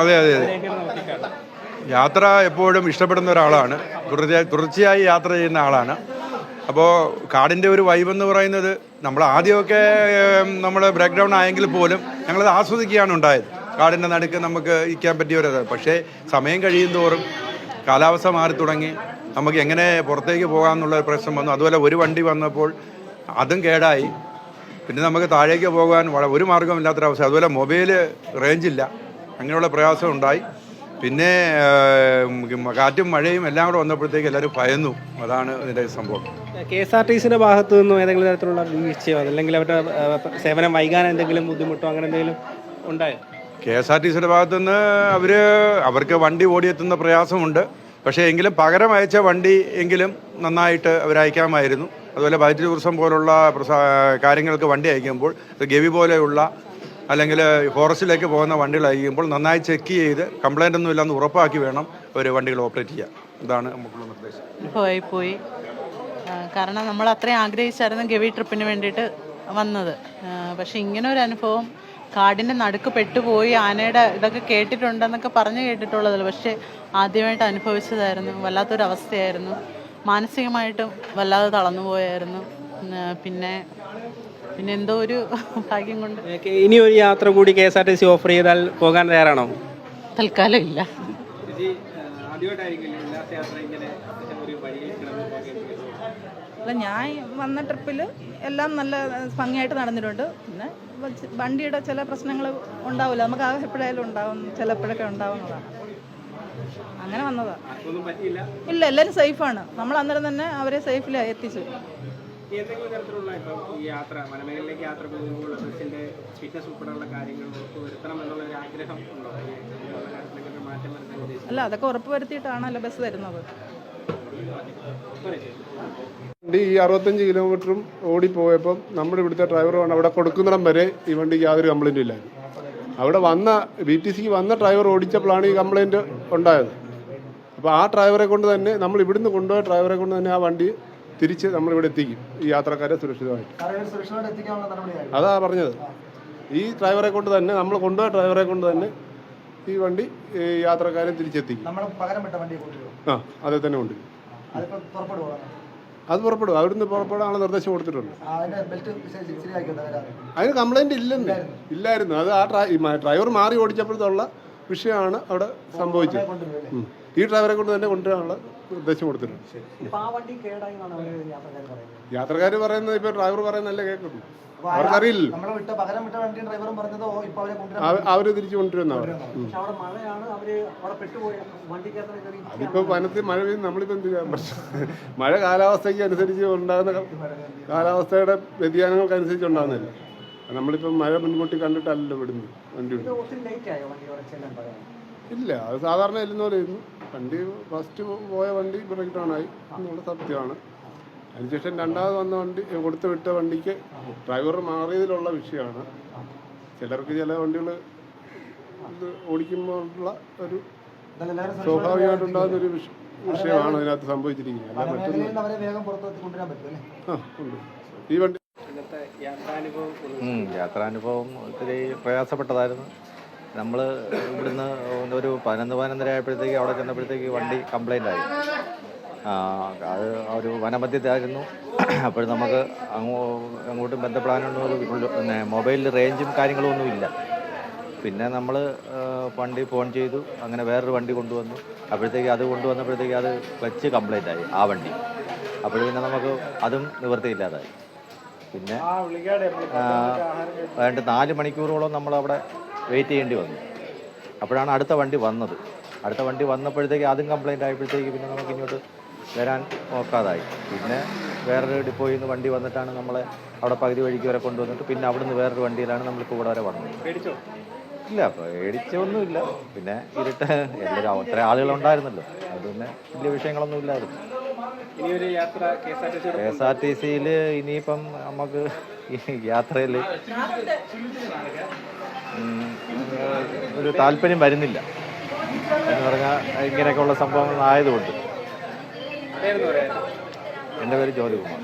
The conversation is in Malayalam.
അതെ അതെ അതെ. യാത്ര എപ്പോഴും ഇഷ്ടപ്പെടുന്ന ഒരാളാണ്. തുടർച്ചയായി യാത്ര ചെയ്യുന്ന ആളാണ്. അപ്പോൾ കാടിന്റെ ഒരു വൈബ് എന്ന് പറയുന്നത് നമ്മൾ ആദ്യമൊക്കെ നമ്മൾ ബ്രേക്ക് ഡൗൺ ആയെങ്കിൽ പോലും ഞങ്ങളത് ആസ്വദിക്കുകയാണ് ഉണ്ടായത്. കാടിന്റെ നടുക്ക് നമുക്ക് ഇരിക്കാൻ പറ്റിയ ഒരു പക്ഷേ സമയം കഴിയും തോറും കാലാവസ്ഥ മാറി തുടങ്ങി. നമുക്ക് എങ്ങനെ പുറത്തേക്ക് പോകാമെന്നുള്ള പ്രശ്നം വന്നു. അതുപോലെ ഒരു വണ്ടി വന്നപ്പോൾ അതും കേടായി. പിന്നെ നമുക്ക് താഴേക്ക് പോകാൻ ഒരു മാർഗമില്ലാത്തൊരവസ്ഥ. അതുപോലെ മൊബൈൽ റേഞ്ചില്ല. അങ്ങനെയുള്ള പ്രയാസം ഉണ്ടായി. പിന്നെ കാറ്റും മഴയും എല്ലാം കൂടെ വന്നപ്പോഴത്തേക്ക് എല്ലാവരും ഭയന്നു. അതാണ് ഇതിന്റെ സംഭവം. കെ എസ് ആർ ടി സിയുടെ ഭാഗത്തു നിന്നും ഏതെങ്കിലും തരത്തിലുള്ള വീഴ്ചയോ അല്ലെങ്കിൽ അവരുടെ സേവനം വൈകാൻ എന്തെങ്കിലും ബുദ്ധിമുട്ടോ അങ്ങനെ എന്തെങ്കിലും ഉണ്ടായോ? കെ എസ് ആർ ടി സിയുടെ ഭാഗത്തു നിന്ന് അവർ അവർക്ക് വണ്ടി ഓടിയെത്തുന്ന പ്രയാസമുണ്ട്. പക്ഷേ എങ്കിലും പകരം അയച്ച വണ്ടി എങ്കിലും നന്നായിട്ട് അവർ അയക്കാമായിരുന്നു അതുപോലെ ബൈറ്റ് ടൂറിസം പോലുള്ള കാര്യങ്ങൾക്ക് വണ്ടി അയക്കുമ്പോൾ ഗവി പോലെയുള്ള അല്ലെങ്കിൽ ഫോറസ്റ്റിലേക്ക് പോകുന്ന വണ്ടികൾ അയക്കുമ്പോൾ നന്നായി ചെക്ക് ചെയ്ത് കംപ്ലൈന്റ് ഒന്നും ഇല്ലെന്ന് ഉറപ്പാക്കി വേണം അവർ വണ്ടികൾ ഓപ്പറേറ്റ് ചെയ്യാൻ. ഇതാണ് നമുക്കുള്ള നിർദ്ദേശം. പോയി പോയി. കാരണം നമ്മൾ അത്രയും ആഗ്രഹിച്ചായിരുന്നു ഗവി ട്രിപ്പിന് വേണ്ടിയിട്ട് വന്നത്. പക്ഷെ ഇങ്ങനെ ഒരു അനുഭവം കാടിന്റെ നടുക്ക് പെട്ടുപോയി ആനയുടെ ഇതൊക്കെ കേട്ടിട്ടുണ്ടെന്നൊക്കെ പറഞ്ഞു കേട്ടിട്ടുള്ളതല്ല. പക്ഷേ ആദ്യമായിട്ട് അനുഭവിച്ചതായിരുന്നു. വല്ലാത്തൊരു അവസ്ഥയായിരുന്നു മാനസികമായിട്ടും വല്ലാതെ തളർന്നു പോയായിരുന്നു. പിന്നെ പിന്നെ എന്തോ ഒരു ഭാഗ്യം കൊണ്ട്. ഇനി ഒരു യാത്ര കൂടി K S R T C offer ചെയ്താൽ പോകാൻ തയ്യാറാണോ? തൽക്കാലം ഇല്ല. അല്ല ഞാൻ വന്ന ട്രിപ്പിൽ എല്ലാം നല്ല ഭംഗിയായിട്ട് നടന്നിട്ടുണ്ട്. പിന്നെ വണ്ടിയുടെ ചില പ്രശ്നങ്ങൾ ഉണ്ടാവില്ല. നമുക്ക് ആ എപ്പോഴായാലും ഉണ്ടാവും ചിലപ്പോഴൊക്കെ ഉണ്ടാവുന്നതാണ്. അങ്ങനെ വന്നതാ. ഇല്ല എല്ലാവരും സേഫാണ്. നമ്മൾ അന്നേരം തന്നെ അവരെ സേഫിൽ എത്തിച്ചു. ഏതെങ്കിലും തരത്തിലുള്ള ഇപ്പം ഈ യാത്ര മലമേഖലയിലേക്ക് യാത്ര പോകുമ്പോൾ ബസ്സിന്റെ ഫിറ്റ്നസ് ഉൾപ്പെടെയുള്ള കാര്യങ്ങൾ ഉറപ്പുവരുത്തണം എന്നുള്ള ഒരു ആഗ്രഹം ഉണ്ടോ? മാറ്റം വരുത്താൻ അല്ല അതൊക്കെ ഉറപ്പ് വരുത്തിയിട്ടാണല്ലോ ബസ് തരുന്നത് വണ്ടി ഈ അറുപത്തഞ്ച് കിലോമീറ്ററും ഓടിപ്പോയപ്പം നമ്മുടെ ഇവിടുത്തെ ഡ്രൈവറാണ് അവിടെ കൊടുക്കുന്നിടം വരെ ഈ വണ്ടിക്ക് യാതൊരു കംപ്ലൈന്റും ഇല്ലായിരുന്നു. അവിടെ വന്ന ബി ടി സിക്ക് വന്ന ഡ്രൈവർ ഓടിച്ചപ്പോഴാണ് ഈ കംപ്ലൈന്റ് ഉണ്ടായത്. അപ്പോൾ ആ ഡ്രൈവറെ കൊണ്ട് തന്നെ നമ്മൾ ഇവിടുന്ന് കൊണ്ടുപോയ ഡ്രൈവറെ കൊണ്ട് തന്നെ ആ വണ്ടി തിരിച്ച് നമ്മളിവിടെ എത്തിക്കും. ഈ യാത്രക്കാരെ സുരക്ഷിതമായിട്ട്. അതാ പറഞ്ഞത്. ഈ ഡ്രൈവറെ കൊണ്ട് തന്നെ നമ്മൾ കൊണ്ടുപോയ ഡ്രൈവറെ കൊണ്ട് തന്നെ ഈ വണ്ടി യാത്രക്കാരെ തിരിച്ചെത്തിക്കും. കൊണ്ടുവരും ആ അതെ തന്നെ പുറപ്പെടുവാ? അത് പുറപ്പെടും. അവിടുന്ന് പുറപ്പെടാനുള്ള നിർദ്ദേശം കൊടുത്തിട്ടുണ്ട്. അതിന് കംപ്ലൈന്റ് ഇല്ലെന്ന്. ഇല്ലായിരുന്നു. അത് ആ ഡ്രൈ- ഡ്രൈവർ മാറി ഓടിച്ചപ്പോഴത്തുള്ള വിഷയമാണ് അവിടെ സംഭവിച്ചത്. ഈ ഡ്രൈവറെ കൊണ്ട് തന്നെ കൊണ്ടുവരാനുള്ള നിർദ്ദേശം കൊടുത്തിട്ടുണ്ട്. പറയുന്നത്? യാത്രക്കാർ പറയുന്നത് ഇപ്പൊ ഡ്രൈവർ പറയുന്നതല്ലേ കേൾക്കുന്നു അവർക്കറിയില്ലല്ലോ. നമ്മളെ വിട്ട പകരം വിട്ട വണ്ടി ഡ്രൈവറും പറഞ്ഞതോ ഇപ്പൊ അവരെ അവർ തിരിച്ചു കൊണ്ടുവരുന്നവർ അതിപ്പോ വനത്തിൽ മഴ പെയ്യും നമ്മളിപ്പോ എന്ത് ചെയ്യാൻ മഴ കാലാവസ്ഥയ്ക്ക് അനുസരിച്ച് ഉണ്ടാകുന്ന കാലാവസ്ഥയുടെ വ്യതിയാനങ്ങൾക്ക് അനുസരിച്ച് ഉണ്ടാകുന്നില്ല നമ്മളിപ്പോ മഴ മുൻകൂട്ടി കണ്ടിട്ടല്ലല്ലോ വിടുന്നു വണ്ടി ഇല്ല അത് സാധാരണ ഇരുന്നു വണ്ടി ഫസ്റ്റ് പോയ വണ്ടി ബ്രേക്ക് ഡൗൺ ആയി. എന്നുള്ള സത്യമാണ്. അതിനുശേഷം രണ്ടാമത് വന്ന വണ്ടി കൊടുത്തു വിട്ട വണ്ടിക്ക് ഡ്രൈവർ മാറിയതിലുള്ള വിഷയമാണ്. ചിലർക്ക് ചില വണ്ടികൾ ഇത് ഓടിക്കുമ്പോഴുള്ള ഒരു സ്വാഭാവികമായിട്ടുണ്ടാകുന്ന ഒരു വിഷയമാണ് അതിനകത്ത് സംഭവിച്ചിരിക്കുന്നത്. ഈ വണ്ടി യാത്രാനുഭവം ഒത്തിരി പ്രയാസപ്പെട്ടതായിരുന്നു. നമ്മൾ ഇവിടുന്ന് ഒരു പതിനൊന്ന് പതിനൊന്നര ആയപ്പോഴത്തേക്ക് അവിടെ ചെന്നപ്പോഴത്തേക്ക് വണ്ടി കംപ്ലൈന്റ് ആയി. അത് ഒരു വനമധ്യത്തായിരുന്നു. അപ്പോൾ നമുക്ക് അങ്ങോ അങ്ങോട്ടും ബന്ധപ്പെടാനൊന്നും ഒരു പിന്നെ മൊബൈലിൽ റേഞ്ചും കാര്യങ്ങളും ഒന്നുമില്ല പിന്നെ നമ്മൾ വണ്ടി ഫോൺ ചെയ്തു. അങ്ങനെ വേറൊരു വണ്ടി കൊണ്ടുവന്നു. അപ്പോഴത്തേക്ക് അത് കൊണ്ടുവന്നപ്പോഴത്തേക്ക് അത് ക്ലച്ച് കംപ്ലൈന്റ് ആയി ആ വണ്ടി. അപ്പോൾ പിന്നെ നമുക്ക് അതും നിവൃത്തിയില്ലാതായി. പിന്നെ ഏതാണ്ട് നാല് മണിക്കൂറോളം നമ്മൾ അവിടെ വെയിറ്റ് ചെയ്യേണ്ടി വന്നു. അപ്പോഴാണ് അടുത്ത വണ്ടി വന്നത്. അടുത്ത വണ്ടി വന്നപ്പോഴത്തേക്ക് അതും കംപ്ലൈന്റ് ആയപ്പോഴത്തേക്ക് പിന്നെ നമുക്ക് ഇങ്ങോട്ട് വരാൻ നോക്കാതായി. പിന്നെ വേറൊരു ഡിപ്പോയിൽ നിന്ന് വണ്ടി വന്നിട്ടാണ് നമ്മളെ അവിടെ പകുതി വഴിക്ക് വരെ കൊണ്ടുവന്നിട്ട് പിന്നെ അവിടെ നിന്ന് വേറൊരു വണ്ടിയിലാണ് നമ്മളിപ്പോൾ ഇവിടെ വരെ വന്നത്. ഇല്ല പേടിച്ചൊന്നുമില്ല. പിന്നെ ഇരുട്ട് എല്ലാവരും അത്ര ആളുകളുണ്ടായിരുന്നല്ലോ. അത് പിന്നെ വലിയ വിഷയങ്ങളൊന്നും ഇല്ലായിരുന്നു. കെ എസ് ആർ ടി സിയിൽ ഇനിയിപ്പം നമുക്ക് യാത്രയിൽ ഒരു താല്പര്യം വരുന്നില്ല. എന്ന് പറഞ്ഞാൽ ഇങ്ങനെയൊക്കെയുള്ള സംഭവങ്ങൾ ആയതുകൊണ്ട് എന്റെ പേര് ജ്യോതികുമാർ